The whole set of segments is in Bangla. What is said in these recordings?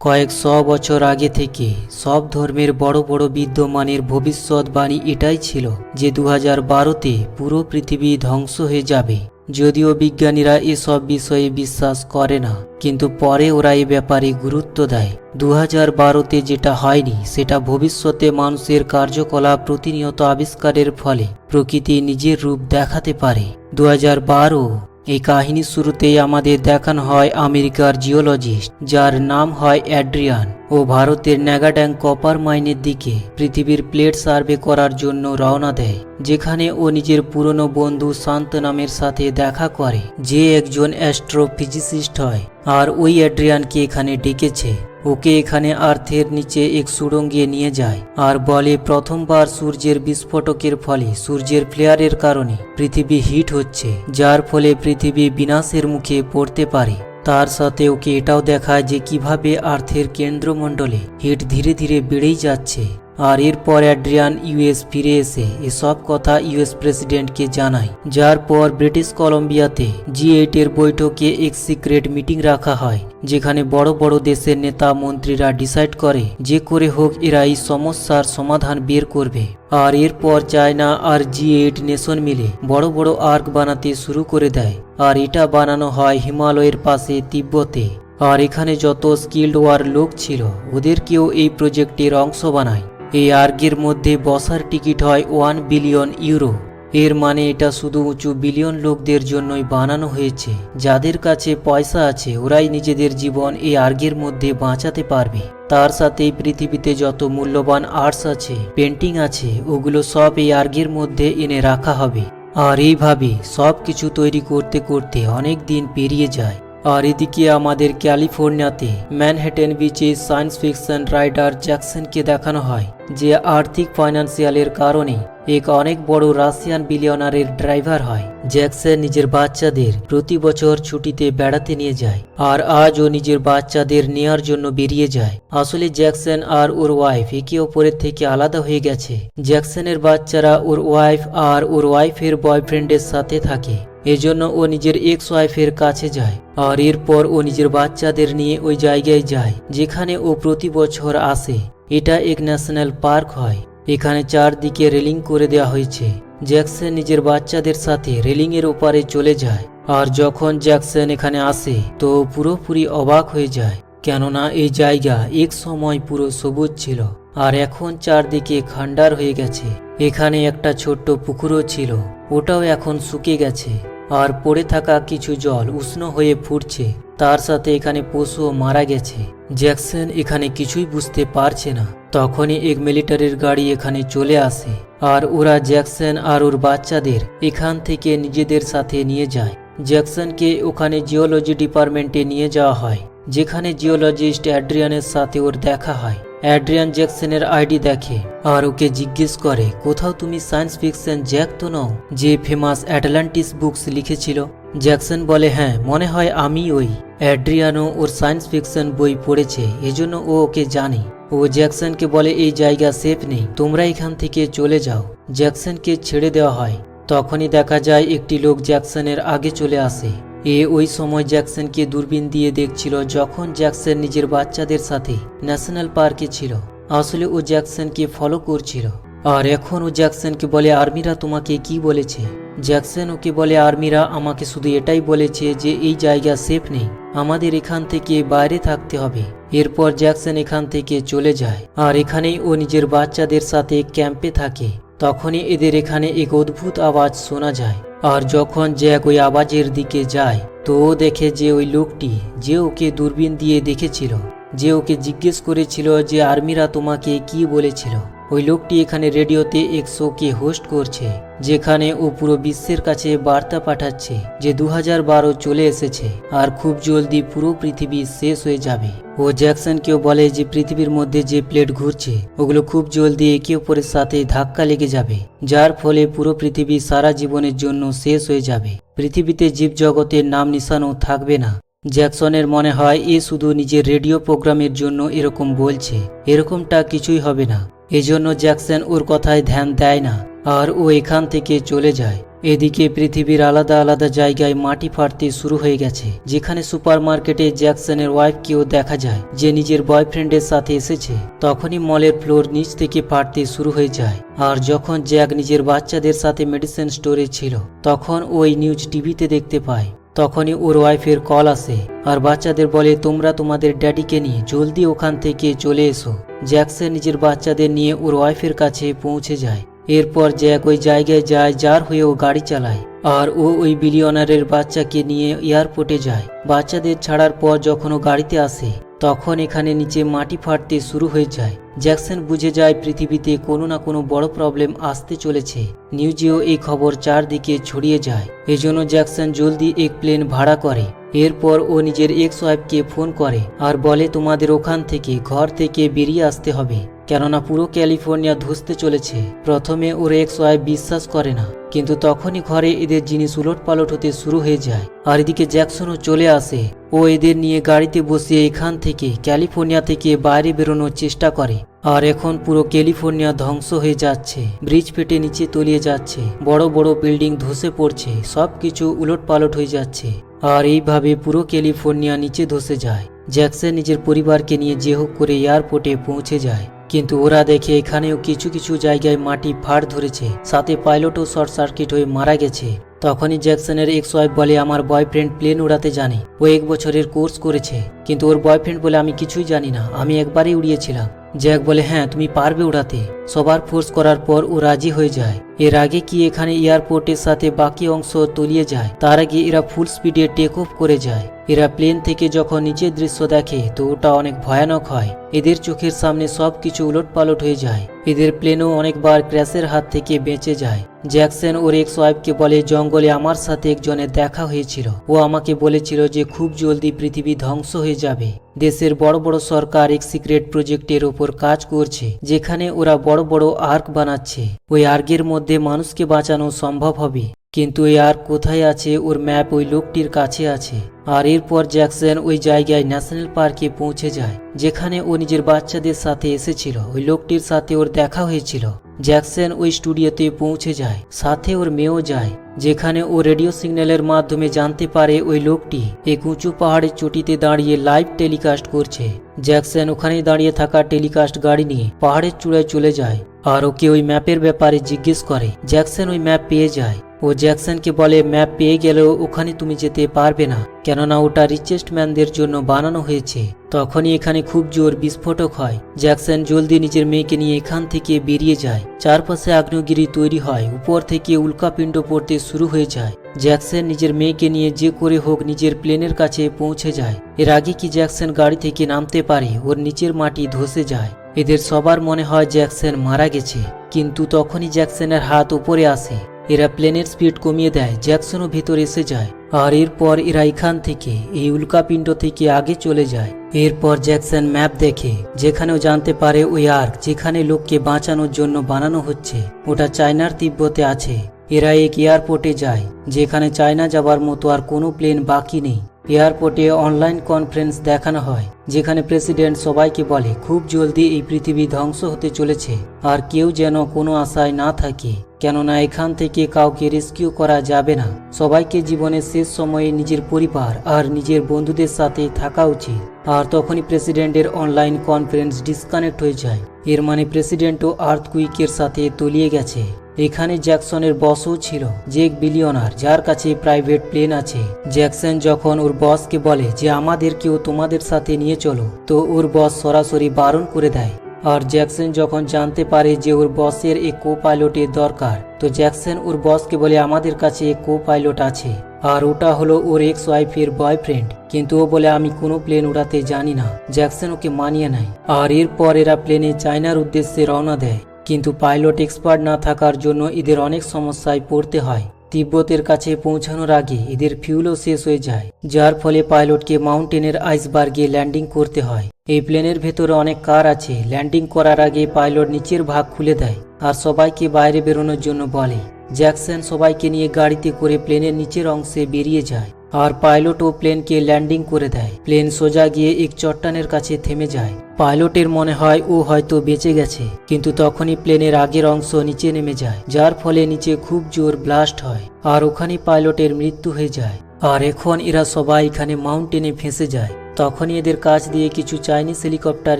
কয়েক শ বছর আগে থেকে সব ধর্মের বড় বড় বিদ্যমানের ভবিষ্যৎবাণী এটাই ছিল যে দু হাজার বারোতে পুরো পৃথিবী ধ্বংস হয়ে যাবে। যদিও বিজ্ঞানীরা এসব বিষয়ে বিশ্বাস করে না, কিন্তু পরে ওরা এ ব্যাপারে গুরুত্ব দেয়। দু হাজার বারোতে যেটা হয়নি, সেটা ভবিষ্যতে মানুষের কার্যকলাপ প্রতিনিয়ত আবিষ্কারের ফলে প্রকৃতি নিজের রূপ দেখাতে পারে। দু হাজার বারো এই কাহিনীর শুরুতেই আমাদের দেখানো হয় আমেরিকার জিওলজিস্ট যার নাম হয় অ্যাড্রিয়ান। ও ভারতের ন্যাগাড্যাং কপার মাইনের দিকে পৃথিবীর প্লেট সার্ভে করার জন্য রওনা দেয়, যেখানে ও নিজের পুরনো বন্ধু শান্ত নামের সাথে দেখা করে, যে একজন অ্যাস্ট্রোফিজিসিস্ট হয়, আর ওই অ্যাড্রিয়ানকে এখানে ডেকেছে। ওকে এখানে আর্থের নিচে এক সুড়ঙ্গে নিয়ে যায়, আর বলে, প্রথমবার সূর্যের বিস্ফোটকের ফলে সূর্যের ফ্লেয়ারের কারণে পৃথিবী হিট হচ্ছে, যার ফলে পৃথিবী বিনাশের মুখে পড়তে পারে। তার সাথে ওকে এটাও দেখায় যে কীভাবে আর্থের কেন্দ্রমণ্ডলে হিট ধীরে ধীরে বেড়েই যাচ্ছে। আর এরপর অ্যাড্রিয়ান ইউএস ফিরে এসে এসব কথা ইউএস প্রেসিডেন্টকে জানায়, যার পর ব্রিটিশ কলম্বিয়াতে জি এইটের বৈঠকে এক সিক্রেট মিটিং রাখা হয়, যেখানে বড় বড় দেশের নেতা মন্ত্রীরা ডিসাইড করে যে করে হোক এরা এই সমস্যার সমাধান বের করবে। আর এরপর চায়না আর জি এইট নেশন মিলে বড় বড় আর্ক বানাতে শুরু করে দেয়, আর এটা বানানো হয় হিমালয়ের পাশে তিব্বতে। আর এখানে যত স্কিল্ড ওয়ার লোক ছিল, ওদেরকেও এই প্রজেক্টের অংশ বানায়। এই আর্গের মধ্যে বসার টিকিট হয় ওয়ান বিলিয়ন ইউরো। এর মানে এটা শুধু উঁচু বিলিয়ন লোকদের জন্যই বানানো হয়েছে। যাদের কাছে পয়সা আছে, ওরাই নিজেদের জীবন এই আর্গের মধ্যে বাঁচাতে পারবে। তার সাথে এই পৃথিবীতে যত মূল্যবান আর্টস আছে, পেন্টিং আছে, ওগুলো সব এই আর্গের মধ্যে এনে রাখা হবে। আর এইভাবে সব কিছু তৈরি করতে করতে অনেক দিন পেরিয়ে যায়। আর এদিকে আমাদের ক্যালিফোর্নিয়াতে ম্যানহেটেন বিচে সায়েন্স ফিকশন রাইডার জ্যাকসনকে দেখানো হয়, যে আর্থিক ফাইন্যান্সিয়ালের কারণে এক অনেক বড় রাশিয়ান বিলিয়নারের ড্রাইভার হয়। জ্যাকসন নিজের বাচ্চাদের প্রতি বছর ছুটিতে বেড়াতে নিয়ে যায়, আর আজ ও নিজের বাচ্চাদের নেয়ার জন্য বেরিয়ে যায়। আসলে জ্যাকসন আর ওর ওয়াইফ একে অপরের থেকে আলাদা হয়ে গেছে। জ্যাকসনের বাচ্চারা ওর ওয়াইফ আর ওর ওয়াইফের বয়ফ্রেন্ডের সাথে থাকে। এজন্য ও নিজের এক্স ওয়াইফের কাছে যায়। আর এরপর ও নিজের বাচ্চাদের নিয়ে ওই জায়গায় যায়, যেখানে ও প্রতি বছর আসে। এটা এক ন্যাশনাল পার্ক হয়। এখানে চারদিকে রেলিং করে দেওয়া হয়েছে। জ্যাকসন নিজের বাচ্চাদের সাথে রেলিংয়ের ওপারে চলে যায়। আর যখন জ্যাকসন এখানে আসে, তো পুরোপুরি অবাক হয়ে যায়। কেননা এই জায়গা এক সময় পুরো সবুজ ছিল, আর এখন চারদিকে খান্ডার হয়ে গেছে। এখানে একটা ছোট্ট পুকুরও ছিল, ওটাও এখন শুকে গেছে। আর পড়ে থাকা কিছু জল উষ্ণ হয়ে ফুটছে। তার সাথে এখানে পশুও মারা গেছে। জ্যাকসন এখানে কিছুই বুঝতে পারছে না। তখনই এক মিলিটারির গাড়ি এখানে চলে আসে আর ওরা জ্যাকসন আর ওর বাচ্চাদের এখান থেকে নিজেদের সাথে নিয়ে যায়। জ্যাকসনকে ওখানে জিওলজি ডিপার্টমেন্টে নিয়ে যাওয়া হয়, যেখানে জিওলজিস্ট অ্যাড্রিয়ানের সাথে ওর দেখা হয়। অ্যাড্রিয়ান জ্যাকসনের আইডি দেখে। আর ওকে জিজ্ঞেস করে, কোথাও তুমি সায়েন্স ফিকশন জ্যাক তো নও? যে ফেমাস অ্যাটলান্টিস বুকস লিখেছিল। জ্যাকসন বলে হ্যাঁ মনে হয় আমি ওই। অ্যাড্রিয়ানও ওর সায়েন্স ফিকশন বই পড়েছে, এজন্য ও ওকে জানে। ও জ্যাকসনকে বলে, এই জায়গা সেফ নেই, তোমরা এখান থেকে চলে যাও। জ্যাকসনকে ছেড়ে দেওয়া হয়। তখনই দেখা যায়, একটি লোক জ্যাকসনের আগে চলে আসে। এ ওই সময় জ্যাকসনকে দূরবীন দিয়ে দেখছিল যখন জ্যাকসন নিজের বাচ্চাদের সাথে ন্যাশনাল পার্কে ছিল। আসলে ও জ্যাকসনকে ফলো করছিল। আর এখন ও জ্যাকসনকে বলে, আর্মিরা তোমাকে কি বলেছে? জ্যাকসন ওকে বলে, আর্মিরা আমাকে শুধু এটাই বলেছে যে এই জায়গা সেফ নেই। আমাদের এখান থেকে বাইরে থাকতে হবে। এরপর জ্যাকসন এখান থেকে চলে যায়। আর এখানেই ও নিজের বাচ্চাদের সাথে ক্যাম্পে থাকে। তখনই এদের এখানে এক অদ্ভুত আওয়াজ শোনা যায়। আর যখন জ্যাক ওই আওয়াজের দিকে যায়, তো ও দেখে যে ওই লোকটি যে ওকে দূরবীন দিয়ে দেখেছিল, যে ওকে জিজ্ঞেস করেছিল যে, আর্মিরা তোমাকে কি বলেছিল? ওই লোকটি এখানে রেডিওতে এক শোকে হোস্ট করছে, যেখানে ও পুরো বিশ্বের কাছে বার্তা পাঠাচ্ছে যে দু বারো চলে এসেছে আর খুব জলদি পুরো পৃথিবী শেষ হয়ে যাবে। ও জ্যাকসনকেও বলে যে পৃথিবীর মধ্যে যে প্লেট ঘুরছে, ওগুলো খুব জলদি একে অপরের সাথে ধাক্কা লেগে যাবে, যার ফলে পুরো পৃথিবী সারা জীবনের জন্য শেষ হয়ে যাবে। পৃথিবীতে জীবজগতের নাম নিশানও থাকবে না। জ্যাকসনের মনে হয় এ শুধু নিজের রেডিও প্রোগ্রামের জন্য এরকম বলছে, এরকমটা কিছুই হবে না। এজন্য জ্যাকসন ওর কথায় ধ্যান দেয় না, আর ও এখান থেকে চলে যায়। এদিকে পৃথিবীর আলাদা আলাদা জায়গায় মাটি ফাটতে শুরু হয়ে গেছে, যেখানে সুপারমার্কেটে জ্যাকসনের ওয়াইফকেও দেখা যায়, যে নিজের বয়ফ্রেন্ডের সাথে এসেছে। তখনই মলের ফ্লোর নিচ থেকে ফাটতে শুরু হয়ে যায়, আর যখন জ্যাক নিজের বাচ্চাদের সাথে মেডিসিন স্টোরে ছিল, তখন ওই নিউজ টিভিতে দেখতে পায়। তখনই ওর ওয়াইফের কল আসে, আর বাচ্চাদের বলে, তোমরা তোমাদের ড্যাডিকে নিয়ে জলদি ওখান থেকে চলে এসো। জ্যাকসন নিজের বাচ্চাদের নিয়ে ওর ওয়াইফের কাছে পৌঁছে যায়। এরপর জ্যাক ওই জায়গায় যায়, যার হয়ে ও গাড়ি চালায়। আর ও ওই বিলিয়নারের বাচ্চাকে নিয়ে এয়ারপোর্টে যায়। বাচ্চাদের ছাড়ার পর যখন ও গাড়িতে আসে তখন এখানে নিচে মাটি ফাটতে শুরু হয়ে যায়। জ্যাকসন বুঝে যায় পৃথিবীতে কোনো না কোনো বড় প্রবলেম আসতে চলেছে। নিউজেও এই খবর চারদিকে ছড়িয়ে যায়। এজন্য জ্যাকসন জলদি এক প্লেন ভাড়া করে। এরপর ও নিজের এক্স ওয়াইফকে ফোন করে আর বলে, তোমাদের ওখান থেকে, ঘর থেকে বেরিয়ে আসতে হবে। কেননা পুরো ক্যালিফোর্নিয়া ধসতে চলেছে। প্রথমে ওর এক্স ওয়াইফ বিশ্বাস করে না, কিন্তু তখনই ঘরে এদের জিনিস উলট পালট হতে শুরু হয়ে যায়। আর এদিকে জ্যাকসনও চলে আসে। ও এদের নিয়ে গাড়িতে বসিয়ে এখান থেকে ক্যালিফোর্নিয়া থেকে বাইরে বেরোনোর চেষ্টা করে। আর এখন পুরো ক্যালিফোর্নিয়া ধ্বংস হয়ে যাচ্ছে। ব্রিজ ফেটে নিচে তলিয়ে যাচ্ছে। বড় বড় বিল্ডিং ধসে পড়ছে। সব কিছু উলট পালট হয়ে যাচ্ছে। আর এইভাবে পুরো ক্যালিফোর্নিয়া নিচে ধসে যায়। জ্যাকসন নিজের পরিবারকে নিয়ে যে হোক করে এয়ারপোর্টে পৌঁছে যায়। কিন্তু ওরা দেখে এখানেও কিছু কিছু জায়গায় মাটি ফাড় ধরেছে, সাথে পাইলটও শর্ট সার্কিট হয়ে মারা গেছে। তখনই জ্যাকসনের এক্স ওয়াইফ বলে, আমার বয়ফ্রেন্ড প্লেন উড়াতে জানে। ও এক বছরের কোর্স করেছে, কিন্তু ওর বয়ফ্রেন্ড বলে, আমি কিছুই জানি না। আমি একবারই উড়িয়েছিলাম। জ্যাক বলে হ্যাঁ তুমি পারবে উড়াতে। সবার ফোর্স করার পর ও রাজি হয়ে যায়। এর আগে কি এখানে এয়ারপোর্টের সাথে বাকি অংশ তলিয়ে যায়, তার আগে এরা ফুল স্পিডে টেক অফ করে যায়। এরা প্লেন থেকে যখন নিচের দৃশ্য দেখে, তো ওটা অনেক ভয়ানক হয়। এদের চোখের সামনে সব কিছু উলট পালট হয়ে যায়। এদের প্লেনও অনেকবার ক্র্যাশের হাত থেকে বেঁচে যায়। জ্যাকসন ওর এক্স ওয়াইফকে বলে, জঙ্গলে আমার সাথে একজনের দেখা হয়েছিল। ও আমাকে বলেছিল যে খুব জলদি পৃথিবী ধ্বংস হয়ে যাবে। দেশের বড় বড় সরকার এক সিক্রেট প্রজেক্টের ওপর কাজ করছে, যেখানে ওরা বড় বড় আর্ক বানাচ্ছে। ওই আর্কের মধ্যে মানুষকে বাঁচানো সম্ভব হবে। কিন্তু এই আর্ক কোথায় আছে? ওর ম্যাপ ওই লোকটির কাছে আছে। আর এরপর জ্যাকসন ওই জায়গায় ন্যাশনাল পার্কে পৌঁছে যায়, যেখানে ও নিজের বাচ্চাদের সাথে এসেছিল। ওই লোকটির সাথে ওর দেখা হয়েছিল। জ্যাকসন ওই স্টুডিওতে পৌঁছে যায়, সাথে ওর মেয়েও যায়, যেখানে ও রেডিও সিগন্যালের মাধ্যমে জানতে পারে ওই লোকটি এক উঁচু পাহাড়ের চটিতে দাঁড়িয়ে লাইভ টেলিকাস্ট করছে। জ্যাকসন ওখানে দাঁড়িয়ে থাকা টেলিকাস্ট গাড়ি নিয়ে পাহাড়ের চূড়ায় চলে যায়, আর ওকে ওই ম্যাপের ব্যাপারে জিজ্ঞেস করে। জ্যাকসন ওই ম্যাপ পেয়ে যায়। ও জ্যাকসনকে বলে, ম্যাপ পেয়ে গেলেও ওখানে তুমি যেতে পারবে না। কেননা ওটা রিচেস্ট ম্যানদের জন্য বানানো হয়েছে। তখনই এখানে খুব জোর বিস্ফোটক হয়। জ্যাকসন জলদি নিজের মেয়েকে নিয়ে এখান থেকে বেরিয়ে যায়। চারপাশে আগ্নেয়গিরি তৈরি হয়। উপর থেকে উল্কাপিণ্ড পড়তে শুরু হয়ে যায়। জ্যাকসন নিজের মেয়েকে নিয়ে যে করে হোক নিজের প্লেনের কাছে পৌঁছে যায়। এর আগে কি জ্যাকসন গাড়ি থেকে নামতে পারে? ওর নিচের মাটি ধসে যায়। এদের সবার মনে হয় জ্যাকসন মারা গেছে। কিন্তু তখনই জ্যাকসনের হাত উপরে আসে। এরা প্লেনের স্পিড কমিয়ে দেয়, জ্যাকসনও ভেতর এসে যায়। আর এরপর এরা এখান থেকে, এই উল্কাপিণ্ড থেকে আগে চলে যায়। এরপর জ্যাকসন ম্যাপ দেখে, যেখানেও জানতে পারে ওই আর্ক, যেখানে লোককে বাঁচানোর জন্য বানানো হচ্ছে, ওটা চায়নার তিব্বতে আছে। এরা এক এয়ারপোর্টে যায়, যেখানে চায়না যাবার মতো আর কোনো প্লেন বাকি নেই। এয়ারপোর্টে অনলাইন কনফারেন্স দেখানো হয়, যেখানে প্রেসিডেন্ট সবাইকে বলে, খুব জলদি এই পৃথিবী ধ্বংস হতে চলেছে, আর কেউ যেন কোনো আশায় না থাকে, কেননা এখান থেকে কাউকে রেস্কিউ করা যাবে না। সবাইকে জীবনের শেষ সময়ে নিজের পরিবার আর নিজের বন্ধুদের সাথে থাকা উচিত। আর তখনই প্রেসিডেন্টের অনলাইন কনফারেন্স ডিসকানেক্ট হয়ে যায়। এর মানে প্রেসিডেন্টও আর্থকুইকের সাথে তলিয়ে গেছে। এখানে জ্যাকসনের বসও ছিল এক বিলিয়নার যার কাছে প্রাইভেট প্লেন আছে। জ্যাকসন যখন ওর বসকে বলে যে আমাদেরকেও তোমাদের সাথে নিয়ে চলো, তো ওর বস সরাসরি বারণ করে দেয়। আর জ্যাকসন যখন জানতে পারে যে ওর বসের এক কো পাইলটের দরকার, তো জ্যাকসন ওর বসকে বলে আমাদের কাছে এক কো পাইলট আছে। আর ওটা হলো ওর এক্স ওয়াইফের বয়ফ্রেন্ড কিন্তু ও বলে, আমি কোনো প্লেন উড়াতে জানি না। জ্যাকসন ওকে মানিয়ে নেয়। আর এরপর এরা প্লেনে চায়নার উদ্দেশ্যে রওনা দেয়। কিন্তু পাইলট এক্সপার্ট না থাকার জন্য এদের অনেক সমস্যায় পড়তে হয়। তিব্বতের কাছে পৌঁছানোর আগে এদের ফিউলও শেষ হয়ে যায়, যার ফলে পাইলটকে মাউন্টেনের আইসবার্গে ল্যান্ডিং করতে হয়। এই প্লেনের ভেতরে অনেক কার আছে, ল্যান্ডিং করার আগে পাইলট নিচের ভাগ খুলে দেয় আর সবাইকে বাইরে বেরোনোর জন্য বলে। জ্যাকসন সবাইকে নিয়ে গাড়িতে করে প্লেনের নিচের অংশে বেরিয়ে যায়। আর পাইলটও প্লেনকে ল্যান্ডিং করে দেয়। প্লেন সোজা গিয়ে এক চট্টানের কাছে থেমে যায়। পাইলটের মনে হয় ও হয়তো বেঁচে গেছে, কিন্তু তখনই প্লেনের আগের অংশ নিচে নেমে যায়, যার ফলে নিচে খুব জোর ব্লাস্ট হয় আর ওখানে পাইলটের মৃত্যু হয়ে যায়। আর এখন এরা সবাই এখানে মাউন্টেনে ফেঁসে যায়। তখনই এদের কাছ দিয়ে কিছু চাইনিজ হেলিকপ্টার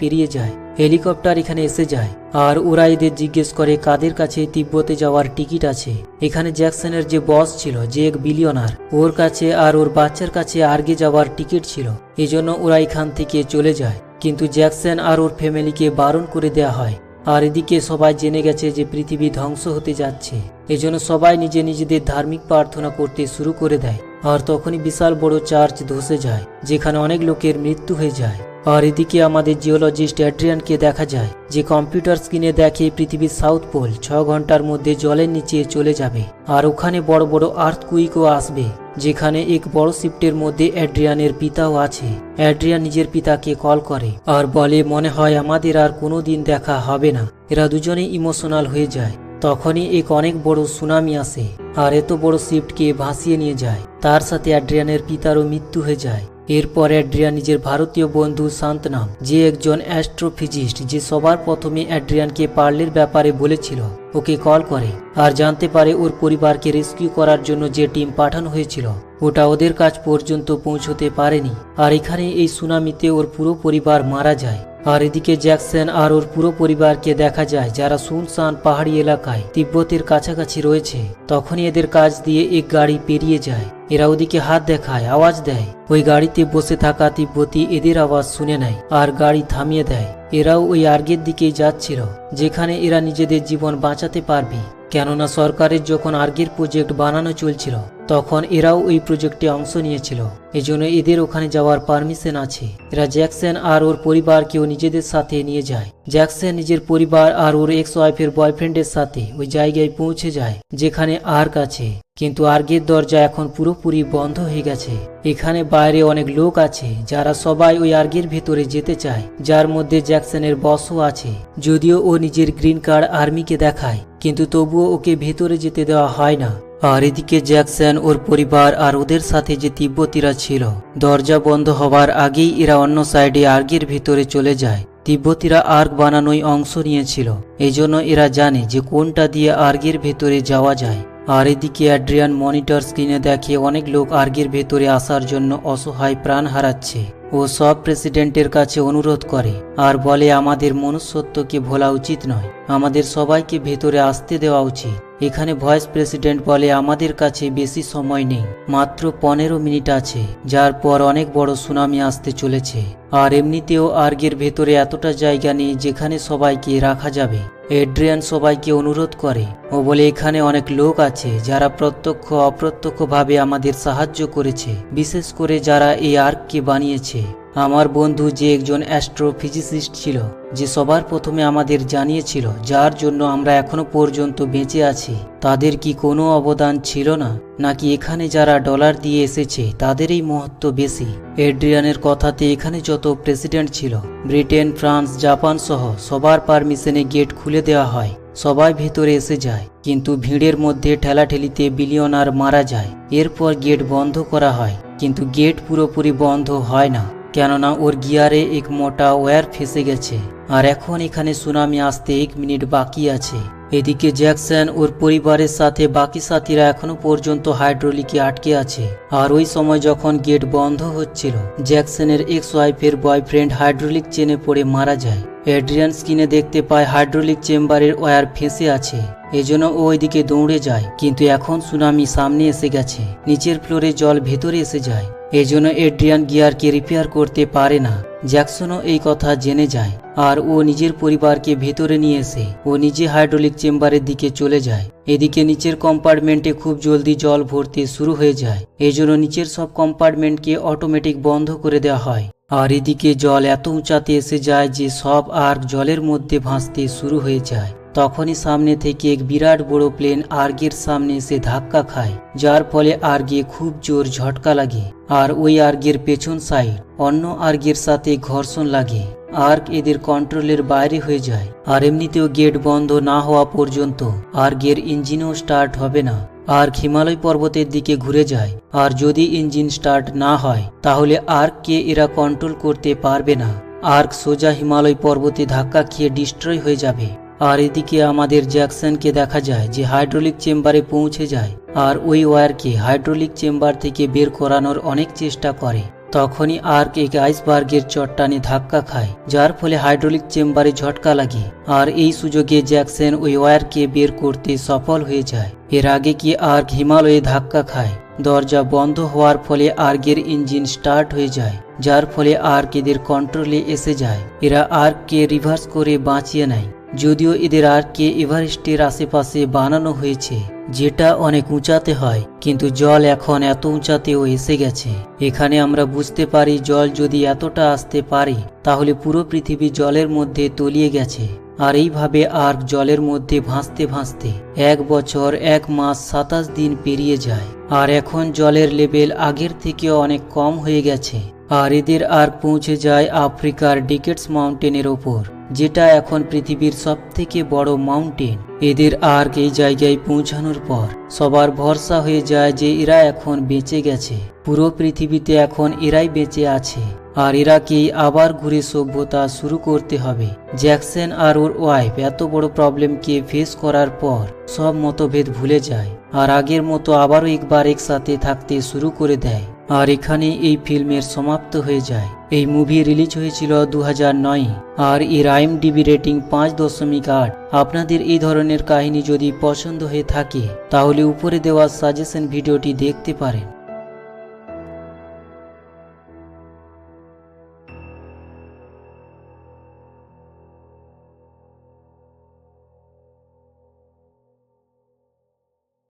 পেরিয়ে যায়। হেলিকপ্টার এখানে এসে যায়। আর ওরা এদের জিজ্ঞেস করে, কাদের কাছে তিব্বতে যাওয়ার টিকিট আছে? এখানে জ্যাকসনের যে বস ছিল, যে এক বিলিয়নার, ওর কাছে আর ওর বাচ্চার কাছে আর্গে যাওয়ার টিকিট ছিল। এজন্য ওরা এখান থেকে চলে যায়। কিন্তু জ্যাকসন আর ওর ফ্যামিলিকে বারণ করে দেয়া হয়। আর এদিকে সবাই জেনে গেছে যে পৃথিবী ধ্বংস হতে যাচ্ছে। এজন্য সবাই নিজে নিজেদের ধার্মিক প্রার্থনা করতে শুরু করে দেয়। আর তখনই বিশাল বড় চার্চ ধসে যায়, যেখানে অনেক লোকের মৃত্যু হয়ে যায়। আর এদিকে আমাদের জিওলজিস্ট অ্যাড্রিয়ানকে দেখা যায়, যে কম্পিউটার স্ক্রিনে দেখে পৃথিবীর সাউথ পোল ছ ঘণ্টার মধ্যে জলের নিচে চলে যাবে। আর ওখানে বড় বড় আর্থ কুইকও আসবে, যেখানে এক বড় শিফটের মধ্যে অ্যাড্রিয়ানের পিতাও আছে। অ্যাড্রিয়ান নিজের পিতাকে কল করে আর বলে, মনে হয় আমাদের আর কোনো দিন দেখা হবে না। এরা দুজনেই ইমোশনাল হয়ে যায়। তখনই এক অনেক বড় সুনামি আসে, আর এত বড় শিফটকে ভাসিয়ে নিয়ে যায়। তার সাথে অ্যাড্রিয়ানের পিতারও মৃত্যু হয়ে যায়। এরপর অ্যাড্রিয়ান নিজের ভারতীয় বন্ধু শান্তনাম, যে একজন অ্যাস্ট্রোফিজিস্ট যে সবার প্রথমে অ্যাড্রিয়ানকে পার্লের ব্যাপারে বলেছিল, ওকে কল করে আর জানতে পারে ওর পরিবারকে রেস্কিউ করার জন্য যে টিম পাঠানো হয়েছিল, ওটা ওদের কাছ পর্যন্ত পৌঁছতে পারেনি। আর এখানে এই সুনামিতে ওর পুরো পরিবার মারা যায়। আর এদিকে জ্যাকসন আর ওর পুরো পরিবারকে দেখা যায় যারা সুনসান পাহাড়ি এলাকায় তিব্বতের কাছাকাছি রয়েছে। তখনই এদের কাজ দিয়ে এক গাড়ি পেরিয়ে যায়। এরা ওদিকে হাত দেখায়, আওয়াজ দেয়। ওই গাড়িতে বসে থাকা তিব্বতী এদের আওয়াজ শুনে নেয় আর গাড়ি থামিয়ে দেয়। এরাও ওই আর্গের দিকেই যাচ্ছিল, যেখানে এরা নিজেদের জীবন বাঁচাতে পারবে। কেননা সরকারের যখন আর্গের প্রজেক্ট বানানো চলছিল তখন এরাও ওই প্রজেক্টে অংশ নিয়েছিল। এজন্য এদের ওখানে যাওয়ার পারমিশন আছে। এরা জ্যাকসন আর ওর পরিবারকেও নিজেদের সাথে নিয়ে যায়। জ্যাকসন নিজের পরিবার আর ওর এক্স ওয়াইফের বয়ফ্রেন্ডের সাথে ওই জায়গায় পৌঁছে যায়, যেখানে আর্ক আছে। কিন্তু আর্গের দরজা এখন পুরোপুরি বন্ধ হয়ে গেছে। এখানে বাইরে অনেক লোক আছে, যারা সবাই ওই আর্গের ভেতরে যেতে চায়, যার মধ্যে জ্যাকসনের বসও আছে। যদিও ও নিজের গ্রিন কার্ড আর্মিকে দেখায়, কিন্তু তবুও ওকে ভেতরে যেতে দেওয়া হয় না। আর এদিকে জ্যাকসন, ওর পরিবার আর ওদের সাথে যে তিব্বতীরা ছিল, দরজা বন্ধ হওয়ার আগেই এরা অন্য সাইডে আর্গের ভিতরে চলে যায়। তিব্বতীরা আর্গ বানানোই অংশ নিয়েছিল এই জন্য এরা জানে যে কোনটা দিয়ে আর্গের ভেতরে যাওয়া যায়। আর এদিকে অ্যাড্রিয়ান মনিটর স্ক্রিনে দেখে অনেক লোক আর্গের ভেতরে আসার জন্য অসহায় প্রাণ হারাচ্ছে ও সব প্রেসিডেন্টের কাছে অনুরোধ করে আর বলে, আমাদের মনুষ্যত্বকে ভোলা উচিত নয়। আমাদের সবাইকে ভেতরে আসতে দেওয়া উচিত। এখানে ভয়েস প্রেসিডেন্ট বলে আমাদের কাছে বেশি সময় নেই। মাত্র পনেরো মিনিট আছে, যার পর অনেক বড় সুনামি আসতে চলেছে। আর এমনিতেও আর্গের ভেতরে এতটা জায়গা নেই যেখানে সবাইকে রাখা যাবে। এড্রিয়ান সবাইকে অনুরোধ করে, ও বলে এখানে অনেক লোক আছে যারা প্রত্যক্ষ অপ্রত্যক্ষভাবে আমাদের সাহায্য করেছে, বিশেষ করে যারা এই আর্ককে বানিয়েছে। আমার বন্ধু যে একজন অ্যাস্ট্রোফিজিসিস্ট ছিল, যে সবার প্রথমে আমাদের জানিয়েছিল, যার জন্য আমরা এখনও পর্যন্ত বেঁচে আছি। তাদের কি কোনো অবদান ছিল না? নাকি এখানে যারা ডলার দিয়ে এসেছে, তাদেরই মহত্ব বেশি? এড্রিয়ানের কথাতে এখানে যত প্রেসিডেন্ট ছিল, ব্রিটেন, ফ্রান্স, জাপান সহ সবার পারমিশনে গেট খুলে দেওয়া হয়, সবাই ভেতরে এসে যায়। কিন্তু ভিড়ের মধ্যে ঠেলাঠেলিতে বিলিয়নার মারা যায়। এরপর গেট বন্ধ করা হয়। কিন্তু গেট পুরোপুরি বন্ধ হয় না। কেননা ওর গিয়ারে এক মোটা ওয়্যার ফেসে গেছে। আর এখন এখানে সুনামি আসতে এক মিনিট বাকি আছে। এদিকে জ্যাকসন ওর পরিবারের সাথে বাকি সাথীরা এখনও পর্যন্ত হাইড্রোলিকে আটকে আছে। আর ওই সময় যখন গেট বন্ধ হচ্ছিল, জ্যাকসনের এক্স ওয়াইফের বয়ফ্রেন্ড হাইড্রোলিক চেনে পড়ে মারা যায়। এড্রিয়ান স্কিনে দেখতে পায় হাইড্রোলিক চেম্বারের ওয়্যার ফেঁসে আছে। এজন্য ও ওইদিকে দৌড়ে যায়, কিন্তু এখন সুনামি সামনে এসে গেছে। নিচের ফ্লোরে জল ভেতরে এসে যায়। এজন্য এড্রিয়ান গিয়ারকে রিপেয়ার করতে পারে না। জ্যাকসনও এই কথা জেনে যায় আর ও নিজের পরিবারকে ভেতরে নিয়ে এসে ও নিজে হাইড্রোলিক চেম্বারের দিকে চলে যায়। এদিকে নিচের কম্পার্টমেন্টে খুব জলদি জল ভরতে শুরু হয়ে যায়। এজন্য নিচের সব কম্পার্টমেন্টকে অটোমেটিক বন্ধ করে দেওয়া হয়। আর এদিকে জল এত উঁচাতে এসে যায় যে সব আর জলের মধ্যে ভাসতে শুরু হয়ে যায়। তখনই সামনে থেকে এক বিরাট বড় প্লেন আর্গের সামনে এসে ধাক্কা খায়, যার ফলে আর্গে খুব জোর ঝটকা লাগে আর ওই আর্গের পেছন সাইড অন্য আর্গের সাথে ঘর্ষণ লাগে। আর্ক এদের কন্ট্রোলের বাইরে হয়ে যায় আর এমনিতেও গেট বন্ধ না হওয়া পর্যন্ত আর্গের ইঞ্জিনও স্টার্ট হবে না। আর্ক হিমালয় পর্বতের দিকে ঘুরে যায় আর যদি ইঞ্জিন স্টার্ট না হয়, তাহলে আর্ককে এরা কন্ট্রোল করতে পারবে না। আর্ক সোজা হিমালয় পর্বতে ধাক্কা খেয়ে ডিস্ট্রয় হয়ে যাবে। আর এদিকে আমাদের জ্যাকসনকে দেখা যায় যে হাইড্রোলিক চেম্বারে পৌঁছে যায় আর ওই ওয়্যারকে হাইড্রোলিক চেম্বার থেকে বের করানোর অনেক চেষ্টা করে। তখনই আর্ক এক আইসবার্গের চট্টানে ধাক্কা খায়, যার ফলে হাইড্রোলিক চেম্বারে ঝটকা লাগে আর এই সুযোগে জ্যাকসন ওই ওয়্যারকে বের করতে সফল হয়ে যায়। এর আগে কি আর্ক হিমালয়ে ধাক্কা খায়? দরজা বন্ধ হওয়ার ফলে আর্গের ইঞ্জিন স্টার্ট হয়ে যায়, যার ফলে আর্ক এদের কন্ট্রোলে এসে যায়। এরা আর্ককে রিভার্স করে বাঁচিয়ে নেয়। যদিও এদের আর্ককে এভারেস্টের আশেপাশে বানানো হয়েছে, যেটা অনেক উঁচাতে হয়, কিন্তু জল এখন এত উঁচাতেও এসে গেছে। এখানে আমরা বুঝতে পারি জল যদি এতটা আসতে পারে, তাহলে পুরো পৃথিবী জলের মধ্যে তলিয়ে গেছে। আর এইভাবে আর্ক জলের মধ্যে ভাসতে ভাসতে এক বছর, এক মাস, সাতাশ দিন পেরিয়ে যায়। আর এখন জলের লেভেল আগের থেকেও অনেক কম হয়ে গেছে। আর এদের আর্ক পৌঁছে যায় আফ্রিকার ডিকেটস মাউন্টেনের ওপর। যেটা এখন পৃথিবীর সব থেকে বড় মাউন্টেন এদের আর্ক এই জায়গায় পৌঁছানোর পর সবার ভরসা হয়ে যায় যে এরা এখন বেঁচে গেছে। পুরো পৃথিবীতে এখন এরাই বেঁচে আছে। আর এরাকেই আবার ঘুরে সভ্যতা শুরু করতে হবে। জ্যাকসন আর ওর ওয়াইফ এত বড় প্রবলেমকে ফেস করার পর সব মতভেদ ভুলে যায়। আর আগের মতো আবারও একবার একসাথে থাকতে শুরু করে দেয়। আর এখানে এই ফিল্মের সমাপ্ত হয়ে যায়। এই মুভি রিলিজ হয়েছিল দু নয়। আর এর আইএমডিবি রেটিং পাঁচ দশমিক আট। আপনাদের এই ধরনের কাহিনী যদি পছন্দ হয়ে থাকে, তাহলে উপরে দেওয়া সাজেশন ভিডিওটি দেখতে পারেন।